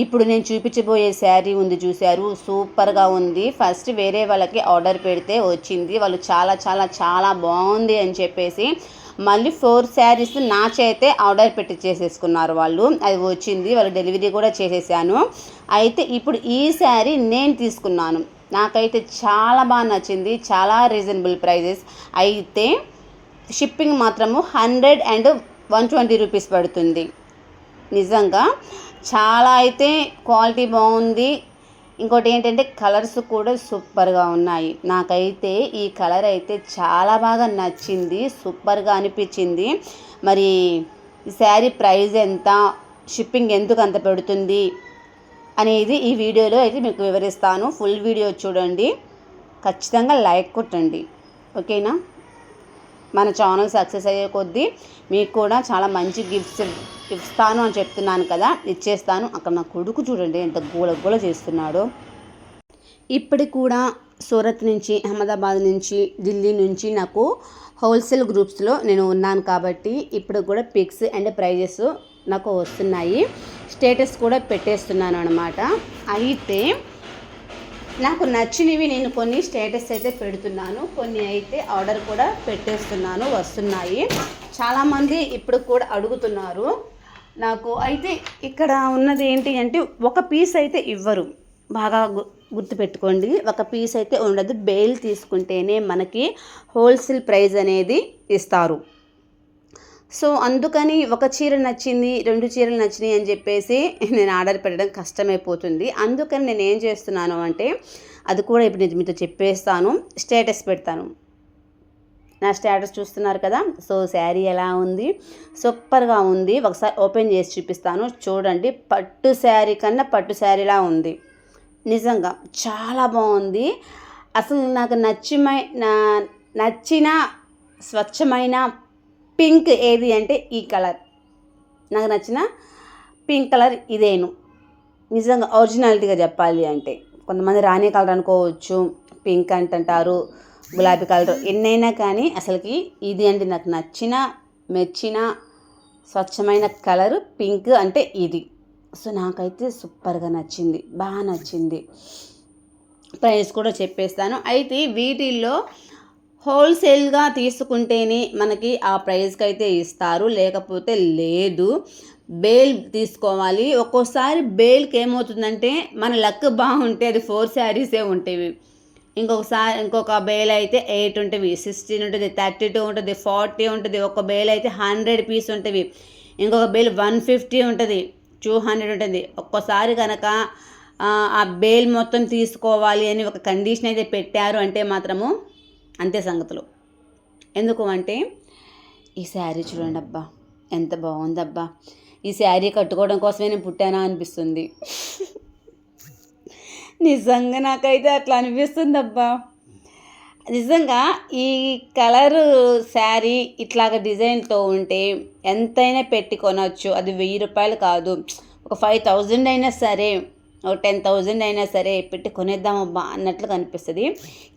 ఇప్పుడు నేను చూపించబోయే శారీ ఉంది చూశారు. సూపర్గా ఉంది. ఫస్ట్ వేరే వాళ్ళకి ఆర్డర్ పెడితే వచ్చింది. వాళ్ళు చాలా చాలా చాలా బాగుంది అని చెప్పేసి మళ్ళీ ఫోర్ శారీస్ నా చేతే ఆర్డర్ పెట్టి చేసేసుకున్నారు వాళ్ళు. అది వచ్చింది. వాళ్ళు డెలివరీ కూడా చేసేసాను. అయితే ఇప్పుడు ఈ శారీ నేను తీసుకున్నాను. నాకైతే చాలా బాగా నచ్చింది. చాలా రీజనబుల్ ప్రైజెస్. అయితే షిప్పింగ్ మాత్రము hundred and one twenty rupees పడుతుంది. నిజంగా చాలా అయితే క్వాలిటీ బాగుంది. ఇంకోటి ఏంటంటే కలర్స్ కూడా సూపర్గా ఉన్నాయి. నాకైతే ఈ కలర్ అయితే చాలా బాగా నచ్చింది. సూపర్గా అనిపించింది. మరి ఈ శారీ ప్రైస్ ఎంత? షిప్పింగ్ ఎందుకు అంత పెడుతుంది? అనేది ఈ వీడియోలో అయితే మీకు వివరిస్తాను. ఫుల్ వీడియో చూడండి. ఖచ్చితంగా లైక్ కొట్టండి. ఓకేనా? మన ఛానల్ సక్సెస్ అయ్యే కొద్దీ మీకు కూడా చాలా మంచి గిఫ్ట్స్ ఇస్తాను అని చెప్తున్నాను కదా. ఇచ్చేస్తాను. అక్కడ నా కొడుకు చూడండి ఎంత గోల గోల చేస్తున్నాడో. ఇప్పటికి కూడా సూరత్ నుంచి అహ్మదాబాద్ నుంచి ఢిల్లీ నుంచి నాకు హోల్సేల్ గ్రూప్స్లో నేను ఉన్నాను కాబట్టి ఇప్పుడు కూడా పిక్స్ అండ్ ప్రైజెస్ నాకు వస్తున్నాయి. స్టేటస్ కూడా పెట్టేస్తున్నాను అనమాట అయితే నాకు నచ్చినవి నేను కొన్ని స్టేటస్ అయితే పెడుతున్నాను. కొన్ని అయితే ఆర్డర్ కూడా పెట్టేస్తున్నాను వస్తున్నాయి. చాలామంది ఇప్పుడు కూడా అడుగుతున్నారు. నాకు అయితే ఇక్కడ ఉన్నది ఏంటి అంటే ఒక పీస్ అయితే ఇవ్వరు. బాగా గుర్తుపెట్టుకోండి. ఒక పీస్ అయితే ఉండదు. బెయిల్ తీసుకుంటేనే మనకి హోల్సేల్ ప్రైస్ అనేది ఇస్తారు. సో అందుకని ఒక చీర నచ్చింది రెండు చీరలు నచ్చినాయి అని చెప్పేసి నేను ఆర్డర్ పెట్టడం కష్టమైపోతుంది. అందుకని నేను ఏం చేస్తున్నాను అంటే అది కూడా ఇప్పుడు నేను మీతో చెప్పేస్తాను స్టేటస్ పెడతాను. నా స్టేటస్ చూస్తున్నారు కదా సో శారీ ఎలా ఉంది? సూపర్గా ఉంది. ఒకసారి ఓపెన్ చేసి చూపిస్తాను. చూడండి పట్టు శారీ కన్నా పట్టు శారీలా ఉంది. నిజంగా చాలా బాగుంది. అసలు నాకు నచ్చిమై నా నచ్చిన స్వచ్ఛమైన పింక్ ఏది అంటే ఈ కలర్. నాకు నచ్చిన పింక్ కలర్ ఇదేను. నిజంగా ఒరిజినాలిటీగా చెప్పాలి అంటే కొంతమంది రాణి కలర్ అనుకోవచ్చు పింక్ అంటుంటారు గులాబీ కలర్ ఎన్నైనా కానీ అసలుకి ఇది అంటే నాకు నచ్చిన మెచ్చిన స్వచ్ఛమైన కలర్ పింక్ అంటే ఇది. సో నాకైతే సూపర్గా నచ్చింది బాగా నచ్చింది. ప్రైస్ కూడా చెప్పేస్తాను. అయితే వీటిల్లో హోల్సేల్గా తీసుకుంటేనే మనకి ఆ ప్రైస్కి అయితే ఇస్తారు. లేకపోతే లేదు. బేల్ తీసుకోవాలి. ఒక్కోసారి బేల్కి ఏమవుతుందంటే మన లక్ బాగుంటే అది ఫోర్ శారీసే ఉంటాయి ఇంకొకసారి ఇంకొక బేల్ అయితే ఎయిట్ ఉంటుంది సిక్స్టీన్ ఉంటుంది థర్టీ టూ ఉంటుంది ఫార్టీ ఉంటుంది ఒక బేల్ అయితే హండ్రెడ్ పీస్ ఉంటుంది ఇంకొక బేల్ వన్ ఫిఫ్టీ ఉంటుంది టూ హండ్రెడ్ ఉంటుంది. ఒక్కోసారి కనుక ఆ బేల్ మొత్తం తీసుకోవాలి అని ఒక కండిషన్ అయితే పెట్టారు అంటే మాత్రము అంతే సంగతులు. ఎందుకు అంటే ఈ శారీ చూడండి అబ్బా ఎంత బాగుందబ్బా. ఈ శారీ కట్టుకోవడం కోసమే నేను పుట్టానా అనిపిస్తుంది. నిజంగా నాకైతే అట్లా అనిపిస్తుంది అబ్బా నిజంగా ఈ కలర్ శారీ ఇట్లాగ డిజైన్తో ఉంటే ఎంతైనా పెట్టి కొనవచ్చు అది వెయ్యి రూపాయలు కాదు. ఒక ఫైవ్ థౌజండ్ అయినా సరే టెన్ థౌజండ్ అయినా సరే పెట్టి కొనేద్దామబ్బా అన్నట్లుగా అనిపిస్తుంది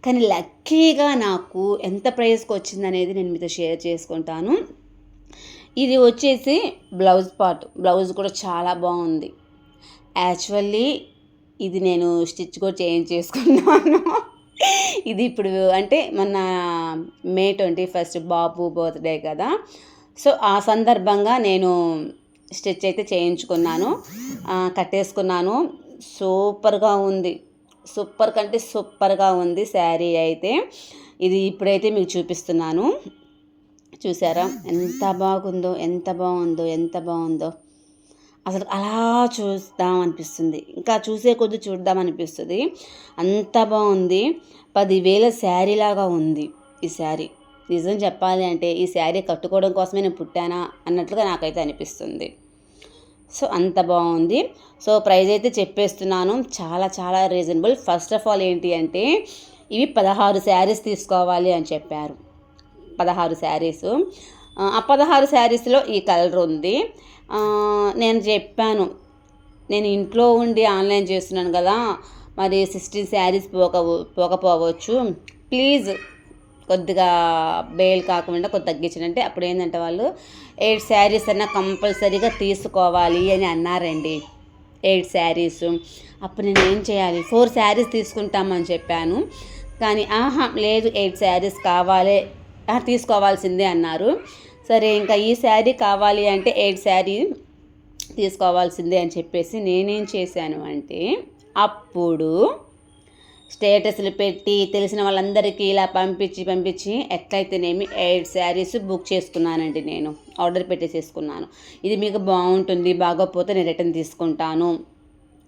కానీ లక్కీగా నాకు ఎంత ప్రైస్కి వచ్చింది అనేది నేను మీతో షేర్ చేసుకుంటాను. ఇది వచ్చేసి బ్లౌజ్ పార్ట్. బ్లౌజ్ కూడా చాలా బాగుంది. యాక్చువల్లీ ఇది నేను స్టిచ్ కూడా చేంజ్ చేసుకున్నాను. ఇది ఇప్పుడు అంటే మన మే ట్వంటీ ఫస్ట్ బాబు బర్త్డే కదా. సో ఆ సందర్భంగా నేను స్టిచ్ అయితే చేయించుకున్నాను. కట్టేసుకున్నాను. సూపర్గా ఉంది. సూపర్ కంటే సూపర్గా ఉంది శారీ అయితే. ఇది ఇప్పుడైతే మీకు చూపిస్తున్నాను. చూసారా? ఎంత బాగుందో ఎంత బాగుందో ఎంత బాగుందో. అసలు అలా చూద్దాం అనిపిస్తుంది. ఇంకా చూసే కొద్ది చూద్దాం అనిపిస్తుంది. అంత బాగుంది. పదివేల శారీ లాగా ఉంది ఈ శారీ. నిజం చెప్పాలి అంటే ఈ శారీ కట్టుకోవడం కోసమే నేను పుట్టానా అన్నట్లుగా నాకైతే అనిపిస్తుంది. సో అంత బాగుంది. సో ప్రైస్ అయితే చెప్పేస్తున్నాను. చాలా చాలా రీజనబుల్. ఫస్ట్ ఆఫ్ ఆల్ ఏంటి అంటే ఇవి పదహారు శారీస్ తీసుకోవాలి అని చెప్పారు. పదహారు శారీస్. ఆ పదహారు శారీస్లో ఈ కలర్ ఉంది. నేను చెప్పాను. నేను ఇంట్లో ఉండి ఆన్లైన్ చేస్తున్నాను కదా మరి సిక్స్టీన్ శారీస్ పోక పోకపోవచ్చు. ప్లీజ్ కొద్దిగా బేల్ కాకుండా కొద్ది తగ్గించినంటే అప్పుడు ఏంటంటే వాళ్ళు ఎయిట్ శారీస్ అన్నా కంపల్సరీగా తీసుకోవాలి అని అన్నారండి. ఎయిట్ శారీస్. అప్పుడు నేను ఏం చేయాలి? ఫోర్ శారీస్ తీసుకుంటామని చెప్పాను. కానీ ఆహా లేదు ఎయిట్ శారీస్ కావాలి. తీసుకోవాల్సిందే అన్నారు. సరే ఇంకా ఈ శారీ కావాలి అంటే ఎయిట్ శారీ తీసుకోవాల్సిందే అని చెప్పేసి నేనేం చేశాను అంటే అప్పుడు స్టేటస్లు పెట్టి తెలిసిన వాళ్ళందరికీ ఇలా పంపించి పంపించి ఎట్లయితేనేమి ఎయిట్ శారీస్ బుక్ చేసుకున్నానండి నేను. ఆర్డర్ పెట్టేసేసుకున్నాను. ఇది మీకు బాగుంటుంది బాగోకపోతే నేను రిటర్న్ తీసుకుంటాను.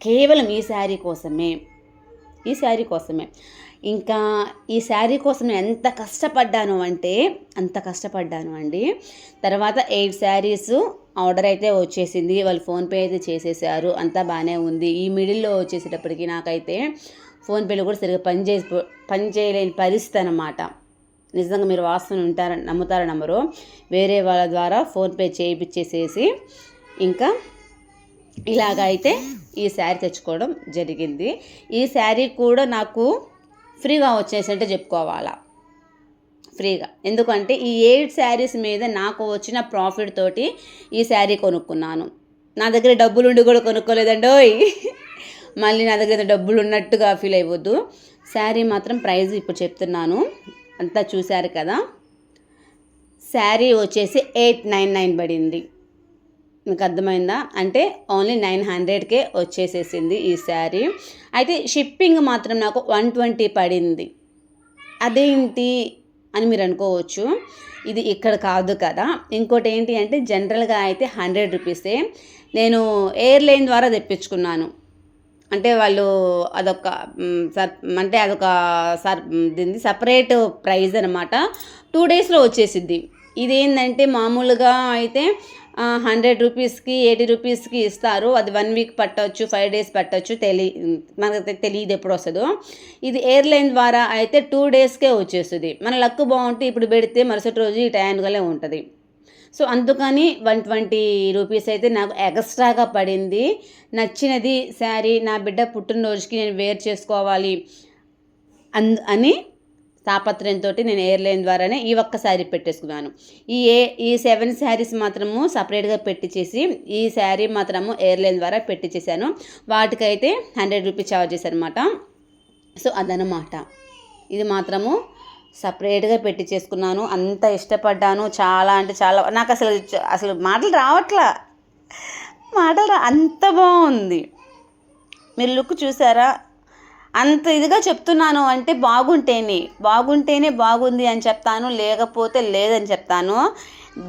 కేవలం ఈ శారీ కోసమే. ఈ శారీ కోసమే. ఇంకా ఈ శారీ కోసం ఎంత కష్టపడ్డాను అంటే అంత కష్టపడ్డాను అండి. తర్వాత ఎయిట్ శారీస్ ఆర్డర్ అయితే వచ్చేసింది. వాళ్ళు ఫోన్పే అయితే చేసేసారు. అంతా బాగానే ఉంది. ఈ మిడిల్లో వచ్చేసేటప్పటికి నాకైతే ఫోన్పేలో కూడా సరిగ్గా పనిచేసి పనిచేయలేని పరిస్థితి అనమాట నిజంగా మీరు వాస్తవం ఉంటారని నమ్ముతారు నమ్మరు. వేరే వాళ్ళ ద్వారా ఫోన్పే చేయించేసేసి ఇంకా ఇలాగ అయితే ఈ శారీ తెచ్చుకోవడం జరిగింది. ఈ శారీ కూడా నాకు ఫ్రీగా వచ్చేసంటే చెప్పుకోవాలా. ఫ్రీగా. ఎందుకంటే ఈ ఎయిట్ శారీస్ మీద నాకు వచ్చిన ప్రాఫిట్ తోటి ఈ శారీ కొనుక్కున్నాను. నా దగ్గర డబ్బులు ఉండి కూడా కొనుక్కోలేదండోయ్. మళ్ళీ నా దగ్గర డబ్బులు ఉన్నట్టుగా ఫీల్ అయిపోద్దు. శారీ మాత్రం ప్రైస్ ఇప్పుడు చెప్తున్నాను. అంతా చూశారు కదా? శారీ వచ్చేసి ఎయిట్ నైన్ నైన్ పడింది. మీకు అర్థమైందా? అంటే ఓన్లీ నైన్ హండ్రెడ్కే వచ్చేసేసింది ఈ శారీ. అయితే షిప్పింగ్ మాత్రం నాకు వన్ ట్వంటీ పడింది. అదేంటి అని మీరు అనుకోవచ్చు. ఇది ఇక్కడ కాదు కదా. ఇంకోటి ఏంటి అంటే జనరల్గా అయితే హండ్రెడ్ రూపీసే నేను ఎయిర్లైన్ ద్వారా తెప్పించుకున్నాను. అంటే వాళ్ళు అదొక సర్ అంటే అదొక సర్ దీన్ని సపరేట్ ప్రైజ్ అనమాట టూ డేస్లో వచ్చేసిద్ది. ఇదేంటంటే మామూలుగా అయితే హండ్రెడ్ రూపీస్కి ఎయిటీ రూపీస్కి ఇస్తారు. అది వన్ వీక్ పట్టవచ్చు ఫైవ్ డేస్ పట్టవచ్చు తెలి మనకు తెలియదు ఎప్పుడు వస్తుందో. ఇది ఎయిర్లైన్ ద్వారా అయితే టూ డేస్కే వచ్చేస్తుంది. మన లక్ బాగుంటే ఇప్పుడు పెడితే మరుసటి రోజు ఈ టైంగానే ఉంటుంది. సో అందుకని వన్ ట్వంటీ రూపీస్ అయితే నాకు ఎక్స్ట్రాగా పడింది. నచ్చినది శారీ నా బిడ్డ పుట్టినరోజుకి నేను వేర్ చేసుకోవాలి అన్ అని తాపత్రయంతో నేను ఎయిర్లైన్ ద్వారానే ఈ ఒక్క శారీ పెట్టేసుకున్నాను. ఈ ఏ ఈ సెవెన్ శారీస్ మాత్రము సపరేట్గా పెట్టించేసి ఈ శారీ మాత్రము ఎయిర్లైన్ ద్వారా పెట్టించేసాను వాటికైతే హండ్రెడ్ రూపీస్ చార్జెస్ అనమాట సో అదనమాట ఇది మాత్రము సపరేట్గా పెట్టి చేసుకున్నాను. అంత ఇష్టపడ్డాను. చాలా అంటే చాలా నాకు అసలు అసలు మాటలు రావట్లా. మాటలు రా- అంత బాగుంది మీరు లుక్ చూసారా? అంత ఇదిగా చెప్తున్నాను అంటే బాగుంటేనే బాగుంటేనే బాగుంది అని చెప్తాను లేకపోతే లేదని చెప్తాను.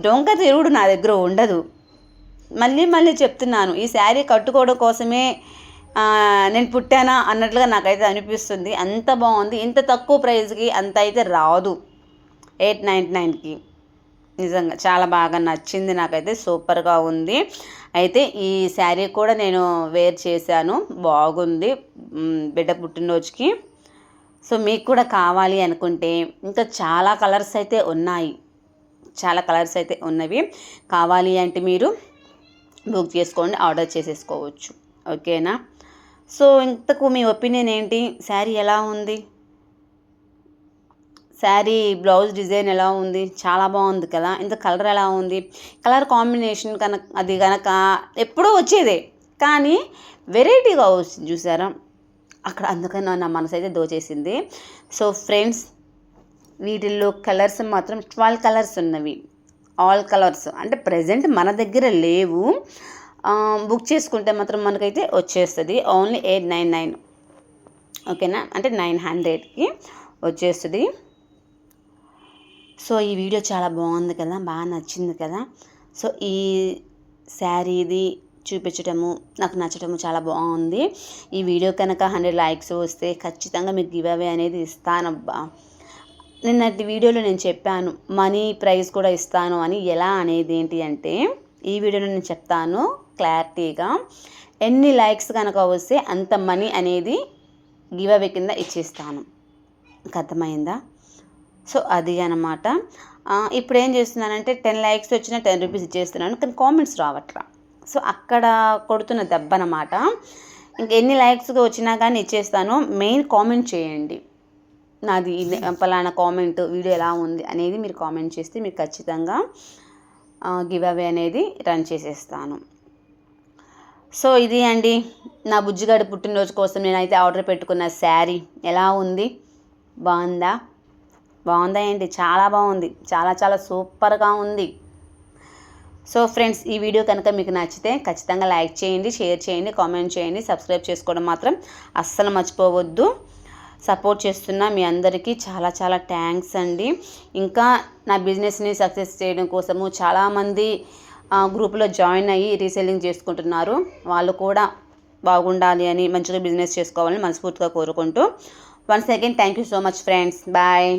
డొంక తిరుగుడు నా దగ్గర ఉండదు. మళ్ళీ మళ్ళీ చెప్తున్నాను ఈ శారీ కట్టుకోవడం కోసమే నేను పుట్టానా అన్నట్లుగా నాకైతే అనిపిస్తుంది. అంత బాగుంది. ఇంత తక్కువ ప్రైస్కి అంత అయితే రాదు. ఎయిట్ నైంటీ నైన్కి. నిజంగా చాలా బాగా నచ్చింది నాకైతే. సూపర్గా ఉంది. అయితే ఈ శారీ కూడా నేను వేర్ చేశాను. బాగుంది. బిడ్డ పుట్టినరోజుకి. సో మీకు కూడా కావాలి అనుకుంటే ఇంకా చాలా కలర్స్ అయితే ఉన్నాయి. చాలా కలర్స్ అయితే ఉన్నవి. కావాలి అంటే మీరు బుక్ చేసుకోండి ఆర్డర్ చేసేసుకోవచ్చు. ఓకేనా? సో ఇంతకు మీ ఒపీనియన్ ఏంటి? శారీ ఎలా ఉంది? శారీ బ్లౌజ్ డిజైన్ ఎలా ఉంది? చాలా బాగుంది కదా. ఇంత కలర్ ఎలా ఉంది? కలర్ కాంబినేషన్ కనుక అది కనుక ఎప్పుడూ వచ్చేదే. కానీ వెరైటీగా వచ్చింది చూసారా? అక్కడ అందుకని నా మనసు అయితే దోచేసింది. సో ఫ్రెండ్స్ వీటిల్లో కలర్స్ మాత్రం ట్వెల్వ్ కలర్స్ ఉన్నవి. All colours. అంటే ప్రజెంట్ మన దగ్గర లేవు. బుక్ చేసుకుంటే మాత్రం మనకైతే వచ్చేస్తుంది. ఓన్లీ ఎయిట్ నైన్ నైన్ ఓకేనా? అంటే నైన్ హండ్రెడ్కి వచ్చేస్తుంది. సో ఈ వీడియో చాలా బాగుంది కదా? బాగా నచ్చింది కదా? సో ఈ శారీది చూపించటము నాకు నచ్చటము చాలా బాగుంది. ఈ వీడియో కనుక హండ్రెడ్ లైక్స్ వస్తే ఖచ్చితంగా మీకు గివ్ అవే అనేది ఇస్తానబ్బా. నిన్నటి వీడియోలో నేను చెప్పాను మనీ ప్రైస్ కూడా ఇస్తాను అని. ఎలా అనేది ఏంటి అంటే ఈ వీడియోలో నేను చెప్తాను క్లారిటీగా. ఎన్ని లైక్స్ కనుక వస్తే అంత మనీ అనేది గివ్ అవే కింద ఇచ్చేస్తాను. అర్థమైందా? సో అది అనమాట ఇప్పుడు ఏం చేస్తున్నానంటే టెన్ లైక్స్ వచ్చిన టెన్ రూపీస్ ఇచ్చేస్తున్నాను కానీ కామెంట్స్ రావట్లా. సో అక్కడ కొడుతున్న దెబ్బ అనమాట ఇంక ఎన్ని లైక్స్ వచ్చినా కానీ ఇచ్చేస్తాను. మెయిన్ కామెంట్ చేయండి. నాది పలానా కామెంట్ వీడియో ఎలా ఉంది అనేది మీరు కామెంట్ చేస్తే మీకు ఖచ్చితంగా గివ్ అవే అనేది రన్ చేసేస్తాను. సో ఇది అండి. నా బుజ్జిగాడి పుట్టినరోజు కోసం నేనైతే ఆర్డర్ పెట్టుకున్న శారీ. ఎలా ఉంది? బాగుందా? బాగుందా ఏంటి? చాలా బాగుంది. చాలా చాలా సూపర్గా ఉంది. సో ఫ్రెండ్స్ ఈ వీడియో కనుక మీకు నచ్చితే ఖచ్చితంగా లైక్ చేయండి షేర్ చేయండి కామెంట్ చేయండి సబ్స్క్రైబ్ చేసుకోవడం మాత్రం అస్సలు మర్చిపోవద్దు. సపోర్ట్ చేస్తున్న మీ అందరికీ చాలా చాలా థ్యాంక్స్ అండి. ఇంకా నా బిజినెస్ని సక్సెస్ చేయడం కోసము చాలామంది గ్రూప్లో జాయిన్ అయ్యి రీసెల్లింగ్ చేసుకుంటున్నారు. వాళ్ళు కూడా బాగుండాలి అని మంచిగా బిజినెస్ చేసుకోవాలని మనస్ఫూర్తిగా కోరుకుంటూ. Once again thank you so much friends. Bye.